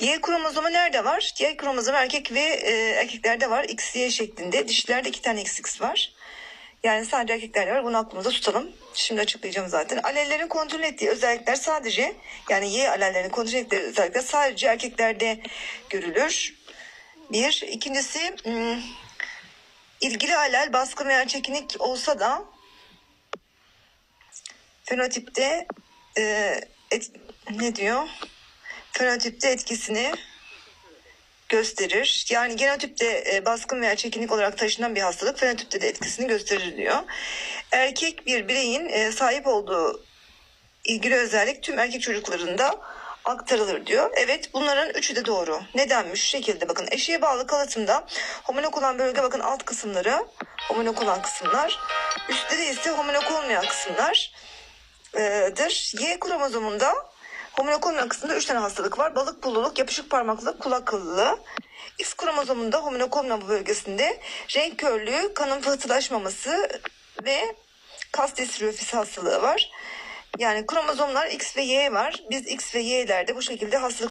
Y kromozomu nerede var? Y kromozomu erkek ve e, erkeklerde var. XY şeklinde. Dişilerde iki tane XX var. Yani sadece erkeklerde var. Bunu aklımızda tutalım. Şimdi açıklayacağım zaten. Alellerin kontrol ettiği özellikler sadece yani Y alellerin kontrol ettiği özellikler sadece erkeklerde görülür. Bir. İkincisi hmm, ilgili alel baskın veya çekinik olsa da fenotipte e, et- ne diyor? Fenotipte etkisini gösterir. Yani genotipte e, baskın veya çekinik olarak taşınan bir hastalık fenotipte de etkisini gösterir diyor. Erkek bir bireyin e, sahip olduğu ilgili özellik tüm erkek çocuklarında aktarılır diyor. Evet bunların üçü de doğru. Nedenmiş? Şu şekilde bakın eşeğe bağlı kalıtımda homonok olan bölge bakın alt kısımları homonok olan kısımlar. Üstte de ise homonok olmayan kısımlar dır. Y kromozomunda homonok olmayan kısımda 3 tane hastalık var. Balık pulluluk, yapışık parmaklılık, kulak kıllılığı. X kromozomunda bu bölgesinde renk körlüğü, kanın pıhtılaşmaması ve kas distrofisi hastalığı var. Yani kromozomlar X ve Y var. Biz X ve Y'lerde bu şekilde hastalık